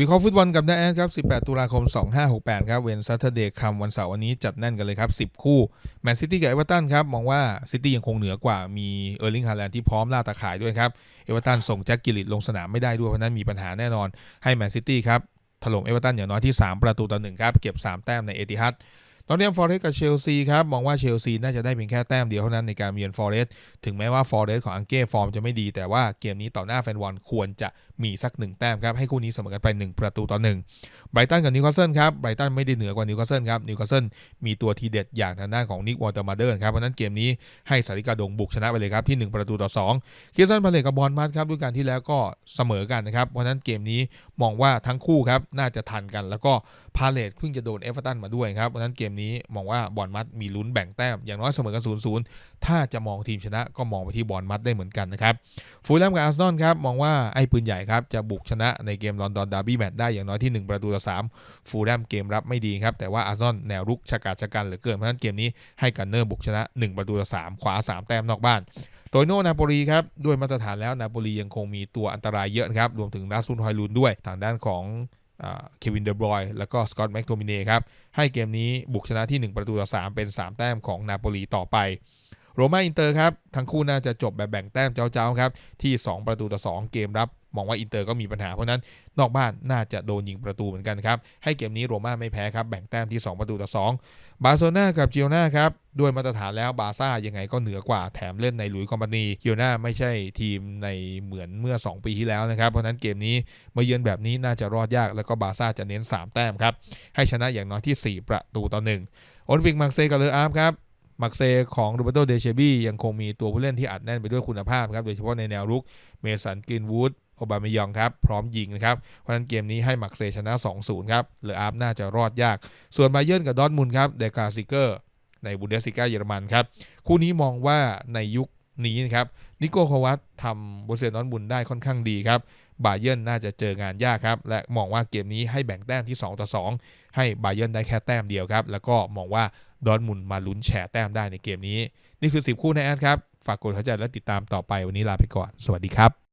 วิเคราะห์ฟุตบอลกับน้าแอดครับ 18 ตุลาคม 2568 ครับ เวนซัตเดย์คำวันเสาร์วันนี้จัดแน่นกันเลยครับ 10 คู่แมนซิตี้กับเอเวอร์ตันครับ มองว่าซิตี้ยังคงเหนือกว่า มีเออร์ลิงฮาแลนด์ที่พร้อมล่าตาข่ายด้วยครับ เอเวอร์ตันส่งแจ็คกิลิตลงสนามไม่ได้ด้วย เพราะนั้นมีปัญหาแน่นอน ให้แมนซิตี้ครับ ถล่มเอเวอร์ตันอย่างน้อยที่ 3 ประตูต่อหนึ่งครับ เก็บ 3 แต้มในเอติฮัด ตอนนี้ฟอร์เรสกับเชลซีครับมองว่าเชลซีน่าจะได้เพียงแค่แต้มเดียวเท่านั้นในการเยือนฟอร์เรสถึงแม้ว่าฟอร์เรสของอังเก้ฟอร์มจะไม่ดีแต่ว่าเกมนี้ต่อหน้าแฟนบอลควรจะมีสักหนึ่งแต้มครับให้คู่นี้เสมอกันไป 1 ประตูต่อหนึ่งไบรตันกับนิวคาสเซิลครับไบรตันไม่ได้เหนือกว่านิวคาสเซิลครับนิวคาสเซิลมีตัวทีเด็ดอย่างทางด้านของนิกวอเตอร์มาเดิร์นครับเพราะนั้นเกมนี้ให้สาริกาดงบุกชนะไปเลยครับที่ 1 ประตูต่อ2เคียร์ซันพาเลตกับบอลมัดครับด้วยการที่แล้วก็เสมอกันนะครับเพราะนั้นเกมนี้มองว่าทั้งคู่ครับน่าจะทันกัน แล้วก็พาเลตเพิ่งจะโดนเอฟเวอร์ตันมาด้วยครับเพราะนั้นเกมนี้มองว่าบอลมัดมีลุ้นแบ่งแต้มอย่างน้อยเสมอกัน0ูนย์ถ้าจะมองทีมชนะก็มองไปที่บอลมัดได้เหมือนกันนะครับฟูลแลมกับอาร์เซนอลครับมองว่าไอ้ปืนใหญ่ครับจะบุกชนะในเกมลอนดอนดาร์บี้แมตช์ได้อย่างน้อยที่ 1 ประตูต่อ3ฟูลแลมเกมรับไม่ดีครับแต่ว่าอาร์เซนอลแนวรุกชะกาจชะกันเหลือเกินเพราะฉะนั้นเกมนี้ให้กันเนอร์บุกชนะ 1 ประตูต่อ3ขวา 3 แต้มนอกบ้านโตโน่นาโปลีครับด้วยมาตรฐานแล้วนาโปลียังคงมีตัวอันตรายเยอะครับรวมถึงนาซุนฮอยลูนด้วยทางด้านของ เควินเดอบรอยแล้วก็สกอตแม็กโทมิเน่ครับให้เกมนี้บุกชนะที่ 1 ประตูต่อ3เป็น 3 แต้มของนาโปลีต่อไป โรม่าอินเตอร์ครับ ทั้งคู่น่าจะจบแบบแบ่งแต้มเจ้าๆครับ ที่ 2 ประตูต่อ 2 เกมรับ มองว่าอินเตอร์ก็มีปัญหาเพราะนั้น นอกบ้านน่าจะโดนยิงประตูเหมือนกันครับ ให้เกมนี้โรม่าไม่แพ้ครับ แบ่งแต้มที่ 2 ประตูต่อ 2 บาร์เซโลนากับจิโอนาครับ ด้วยมาตรฐานแล้วบาซ่ายังไงก็เหนือกว่าแถมเล่นในหลุยส์คอมพานีจิโอนาไม่ใช่ทีมในเหมือนเมื่อ 2 ปีที่แล้วนะครับ เพราะนั้นเกมนี้มาเยือนแบบนี้น่าจะรอดยากแล้วก็บาซ่าจะเน้น 3 แต้มครับให้ชนะอย่างน้อยที่ 4 ประตูต่อ1โอลิมปิกมักเซกับเลออาร์ฟครับ มักเซของโรเบโตเดเชบี้ยังคงมีตัวผู้เล่นที่อัดแน่นไปด้วยคุณภาพครับ โดยเฉพาะในแนวรุกเมสันกินวูดโอบามยองครับ พร้อมยิงนะครับ เพราะนั้นเกมนี้ให้มักเซชนะ 2-0 ครับเหลืออาร์ฟน่าจะรอดยาก ส่วนบาเยิร์นกับดอทมุนครับเดกาซิเกอร์ในบุนเดสซิก้าเยอรมันครับ คู่นี้มองว่าในยุค นี้นะครับนิโก้โควัตทำบุเซนดอนบุนได้ค่อนข้างดีครับบาเยิร์นน่าจะเจองานยากครับ และมองว่าเกมนี้ให้แบ่งแต้มที่ 2 ต่อ 2 ให้บาเยิร์นได้แค่แต้มเดียวครับ แล้วก็มองว่าดอนมุนมาลุ้นแชร์แต้มได้ในเกมนี้ นี่คือ 10 คู่ในแอดครับ ฝากกดเข้าใจและติดตามต่อไปวันนี้ลาไปก่อน สวัสดีครับ